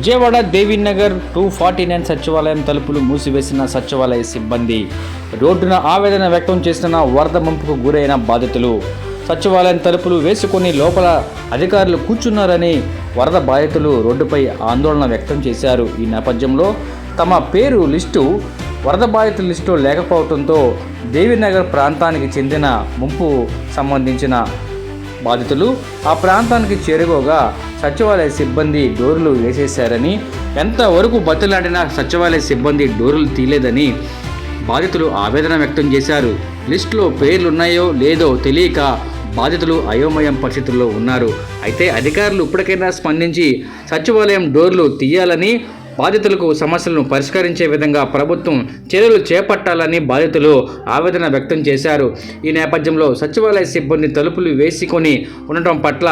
Vijayawada Devinagar two forty nine సచివాలయం తలుపులు మూసివేసిన సచివాలయ సిబ్బంది. రోడ్డున ఆవేదన వ్యక్తం చేస్తున్న వరద ముంపుకు గురైన బాధితులు. సచివాలయం తలుపులు వేసుకొని లోపల అధికారులు కూర్చున్నారని వరద బాధితులు రోడ్డుపై ఆందోళన వ్యక్తం చేశారు. ఈ నేపథ్యంలో తమ పేరు లిస్టు వరద బాధితుల లిస్టు లేకపోవడంతో దేవీనగర్ ప్రాంతానికి చెందిన ముంపు సంబంధించిన బాధితులు ఆ ప్రాంతానికి చేరుకోగా సచివాలయ సిబ్బంది డోర్లు వేసేశారని ఎంతవరకు బతులాడినా సచివాలయ సిబ్బంది డోర్లు తీయలేదని బాధితులు ఆవేదన వ్యక్తం చేశారు. లిస్టులో పేర్లున్నాయో లేదో తెలియక బాధితులు అయోమయం పరిస్థితుల్లో ఉన్నారు. అయితే అధికారులు ఇప్పటికైనా స్పందించి సచివాలయం డోర్లు తీయాలని బాధితులకు సమస్యలను పరిష్కరించే విధంగా ప్రభుత్వం చర్యలు చేపట్టాలని బాధితులు ఆవేదన వ్యక్తం చేశారు. ఈ నేపథ్యంలో సచివాలయ సిబ్బంది తలుపులు వేసుకొని ఉండటం పట్ల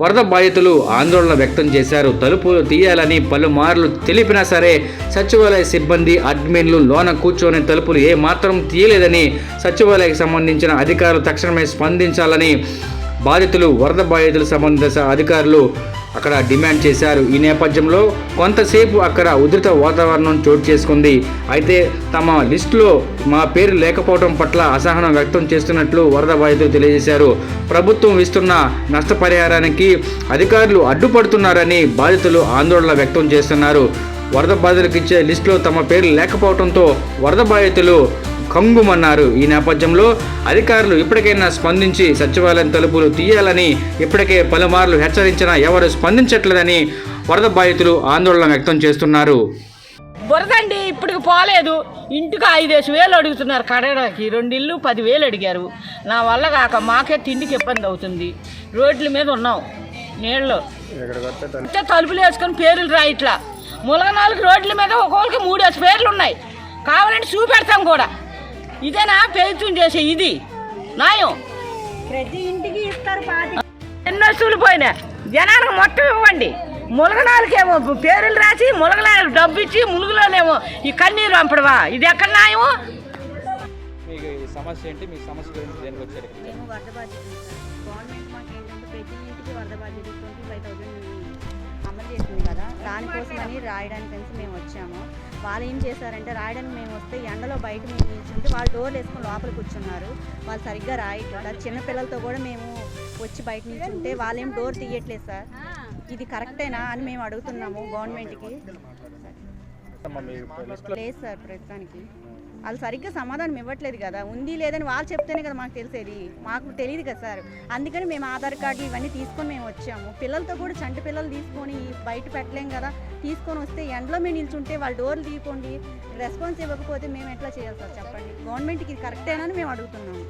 వరద బాధితులు ఆందోళన వ్యక్తం చేశారు. తలుపులు తీయాలని పలుమార్లు తెలిపినా సరే సచివాలయ సిబ్బంది అడ్మిన్లు లోన కూర్చొని తలుపులు ఏ మాత్రం తీయలేదని సచివాలయకు సంబంధించిన అధికారులు తక్షణమే స్పందించాలని బాధితులు వరద బాధితుల సంబంధిత అధికారులు అక్కడ డిమాండ్ చేశారు. ఈ నేపథ్యంలో కొంతసేపు అక్కడ ఉధృత వాతావరణం చోటు చేసుకుంది. అయితే తమ లిస్టులో మా పేరు లేకపోవడం పట్ల అసహనం వ్యక్తం చేస్తున్నట్లు వరద బాధితులు తెలియజేశారు. ప్రభుత్వం ఇస్తున్న నష్టపరిహారానికి అధికారులు అడ్డుపడుతున్నారని బాధితులు ఆందోళన వ్యక్తం చేస్తున్నారు. వరద బాధితులకు ఇచ్చే లిస్టులో తమ పేరు లేకపోవడంతో వరద బాధితులు కంగుమన్నారు. ఈ నేపథ్యంలో అధికారులు ఇప్పటికైనా స్పందించి సచివాలయం తలుపులు తీయాలని ఇప్పటికే పలుమార్లు హెచ్చరించినా ఎవరు స్పందించట్లేదని వరద బాధితులు ఆందోళన వ్యక్తం చేస్తున్నారు. బురదండి ఇప్పటికి పోలేదు. ఇంటికి ఐదేసి వేలు అడుగుతున్నారు. కడగడానికి రెండు ఇల్లు పదివేలు అడిగారు. నా వల్ల కాక మాకే తిండికి ఇబ్బంది అవుతుంది. రోడ్ల మీద ఉన్నాం. నీళ్ళు. తలుపులు వేసుకొని పేర్లు రా ఇట్లా. ములగనాలకు రోడ్ల మీద ఒక్కొక్కరికి మూడేసి పేర్లు ఉన్నాయి. కావాలంటే చూపెడతాం కూడా. ఇదేనా? పేరుతం చేసే ఇది. న్యాయం ప్రతి ఇంటికి ఇస్తారు పాతి. ఎన్నో వస్తువులు పోయినా జనాలకు మొత్తం ఇవ్వండి. ములగనాలకేమో పేర్లు రాసి ములగనాలకు డబ్బు ఇచ్చి ములుగులోనేమో ఈ కన్నీరు పంపడమా? ఇది ఎక్కడ న్యాయము? మీకు సమస్య ఏంటి? మీ సమస్య గురించి దేనికి వచ్చారు? మేము వరద బాధ్యతలు సార్ గవర్నమెంట్ మాకు ఏంటంటే ప్రతి ఇంటికి వరద బాధ్యత ట్వంటీ ఫైవ్ థౌసండ్ అమలు చేసింది కదా. దానికోసమని రాయడానికి మేము వచ్చాము. వాళ్ళు ఏం చేశారంటే రాయడానికి మేము వస్తే ఎండలో బయట మేము నిల్చుంటే వాళ్ళు డోర్లు వేసుకొని లోపల కూర్చున్నారు. వాళ్ళు సరిగ్గా రాయట్లేదు. చిన్నపిల్లలతో కూడా మేము వచ్చి బయట నిల్చుంటే వాళ్ళు ఏం డోర్ తీయట్లేదు సార్. ఇది కరెక్టేనా అని మేము అడుగుతున్నాము గవర్నమెంట్కి. లేదు సార్ ప్రస్తుతానికి. వాళ్ళు సరిగ్గా సమాధానం ఇవ్వట్లేదు కదా ఉంది లేదని వాళ్ళు చెప్తేనే కదా మాకు తెలిసేది. మాకు తెలియదు కదా సార్. అందుకని మేము ఆధార్ కార్డు ఇవన్నీ తీసుకొని మేము వచ్చాము. పిల్లలతో కూడా చంటి పిల్లలు తీసుకొని బయట పెట్టలేం కదా. తీసుకొని వస్తే ఎండలో మేము నిల్చుంటే వాళ్ళు డోర్లు తీయకండి రెస్పాన్స్ ఇవ్వకపోతే మేము ఎట్లా చేయాలి సార్ చెప్పండి? గవర్నమెంట్కి ఇది కరెక్టేనని మేము అడుగుతున్నాము.